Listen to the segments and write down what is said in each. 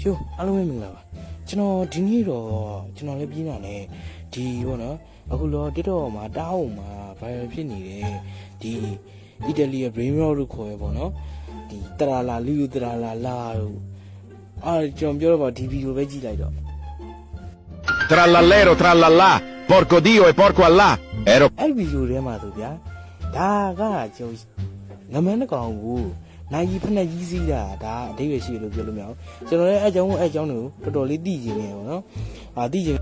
ကျိုးအားလုံးပဲမင်္ဂလာပါကျွန်တော်ဒီနေ့တော့ကျွန်တော်လည်းပြင်းတာနဲ့ဒီဘောနော်အခုလော TikTok မှာတားအောင်မှာ viral ဖြစ်နေတဲ့ဒီအီတလီရဲ့ brain rot လို့ခေါ်ရပေါ့နော်ဒီတရာလာလူလူတရာလာလာတို့အာကျွန်တော်ပြောတော့ပါဒီဗီဒီယိုပဲကြည့်လိုက်တော့ Trallallero, trallallà, porco Dio e porco Allah. Ero အဲ့ဗီဒီယိုထဲမှာဆိုဗျာဒါကကျွန်တော်ငမန်းတစ်ကောင်ကို နိုင်ကြီးဖက်နဲ့ကြီးစည်းတာဒါအဓိပ္ပာယ်ရှိတယ်လို့ပြောလို့မရဘူးကျွန်တော်လည်းအဲ့အကြောင်းကိုအဲ့အကြောင်းတွေကိုတော်တော်လေးသိကျင်နေပါတော့အာသိကျင်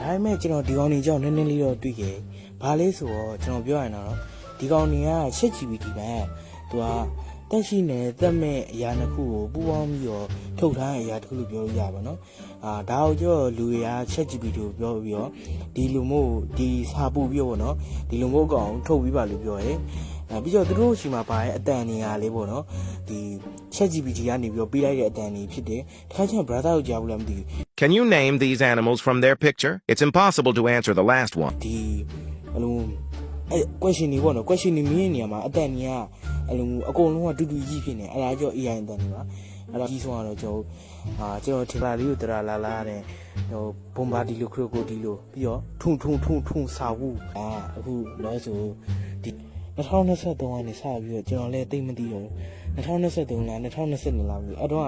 ဒါပေမဲ့ကျွန်တော်ဒီကောင်နေကြောင်းနည်းနည်းလေးတော့တွေ့ခဲ့ဘာလဲဆိုတော့ကျွန်တော်ပြောရရင်တော့ဒီကောင်နေက 8GB ပဲသူကတက်ရှိနေတက်မဲ့အရာတစ်ခုကိုပူပေါင်းပြီးတော့ထုတ်ထားတဲ့အရာတစ်ခုလို့ပြောလို့ရပါတော့အာဒါကိုကြောလူတွေက 8GB ကိုပြောပြီးတော့ဒီလူမို့ဒီစာပူပြီးတော့ဗောနော်ဒီလူမို့ကောင်ထုတ်ပြီးပါလို့ပြောရဲအဲ ပြီးတော့သူတို့ရှိမှာပါရဲ့အတန်နေရာလေးပေါ့နော်ဒီ ChatGPT ကနေပြီးတော့ပေးလိုက်တဲ့အတန်နေဖြစ်တယ်တခါကျရင် brother ကိုကြားဘူးလားမသိဘူး Can you name these animals from their picture? It's impossible to answer the last one. ဒီအလုံးအဲ question တွေပေါ့နော် question တွေမြင်နေရမှာအတန်ကြီးကအလုံးအကုန်လုံးကတူတူကြီးဖြစ်နေအဲ့ဒါကြောင့် AI အတန်တွေပါအဲ့ဒါကြီးဆုံးကတော့ကျွန်တော်အာကျွန်တော်ထင်ပါလေးကိုတရာလာလာတဲ့ဟိုဘုံဘာဒီလိုခရိုကိုဒီလိုပြီးတော့ထုံထုံထုံထုံစာဝူအာအခုလည်းဆိုဒီ 2023ကနေစပြီးတော့ကျွန်တော်လည်းသိမသိတော့2023လား2022လားမသိဘူးအဲ့တော့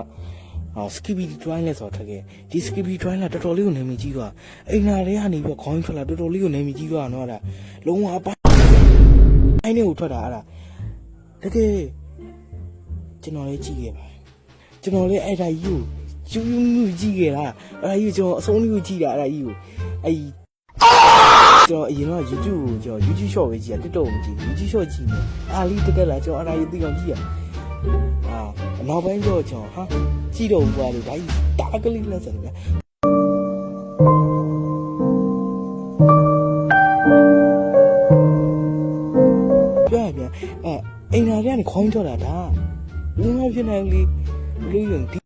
အာ skippy twine လဲဆိုတော့ထက်ခဲ့ဒီ skippy twine လာတော်တော်လေးကိုနေမိကြီးသွားအိမ်နာတွေကနေပြီးတော့ခေါင်းထွက်လာတော်တော်လေးကိုနေမိကြီးသွားတော့အဲ့ဒါလုံးဝအပိုင်းအိုင်းနေကိုထွက်တာအဲ့ဒါတကယ်ကျွန်တော်လည်းကြည့်ခဲ့ပါကျွန်တော်လည်းအဲ့ဒါကြီးကိုကျူးကျူးကြည့်ခဲ့တာအဲ့ဒါကြီးကိုကျွန်တော်အဆုံးလေးကိုကြည့်တာအဲ့ဒါကြီးကိုအဲ့ဒီ ကျွန်တော်အရင်တော့ YouTube ကိုကျွန်တော် YouTube short ပဲကြည့်တာ TikTok ကိုမကြည့်ဘူး YouTube short ကြည့်နေအားလေးတက်တက်လာကျွန်တော်အဲ့ဒါကြီးသိအောင်ကြည့်ရအာနောက်ပိုင်းတော့ကျွန်တော်ဟာကြည့်တော့ဘူးကွာလို့ဒါကြီးတာကလေးလက်စတယ်ဗျာပြောရပြန်အဲအိမ်နာတွေကနေခေါင်းထွက်လာတာလူမဖြစ်နိုင်ဘူးလေလူယုံဒီ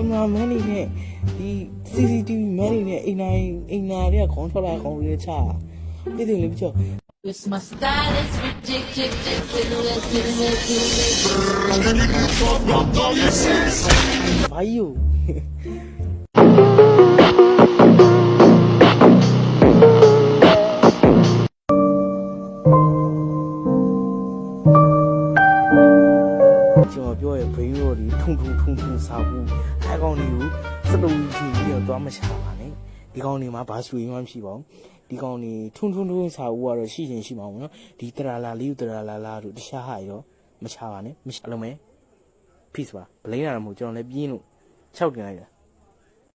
င်မရာမန်နေနဲ့ဒီ CCTV မန်နေနဲ့အိမ်နာအိမ်နာတွေကခေါင်းထွက်လာခေါင်းတွေချပြည်တယ်လေပြချော With my style is ridiculous, ridiculous, ridiculous. ဘာကြီးကို ကျွန်တော်ပြောရ brain rot တွေထုံထုံထုံထုံစားဘူးအဲကောင်တွေကိုစတူကြီးပြီးတော့သွားမချပါနဲ့ဒီကောင်တွေမှာဘာဆွေမှမရှိပါဘူးဒီကောင်တွေထုံထုံထုံစားဘူးကတော့ရှိရင်ရှိမှာပေါ့နော်ဒီတရာလာလေးတရာလာလာတို့တခြားဟာရောမချပါနဲ့မရှိအလုံးမဲ peace ပါဘလိန်းရတာမဟုတ်ကျွန်တော်လည်းပြင်းလို့၆တင်လိုက်တာ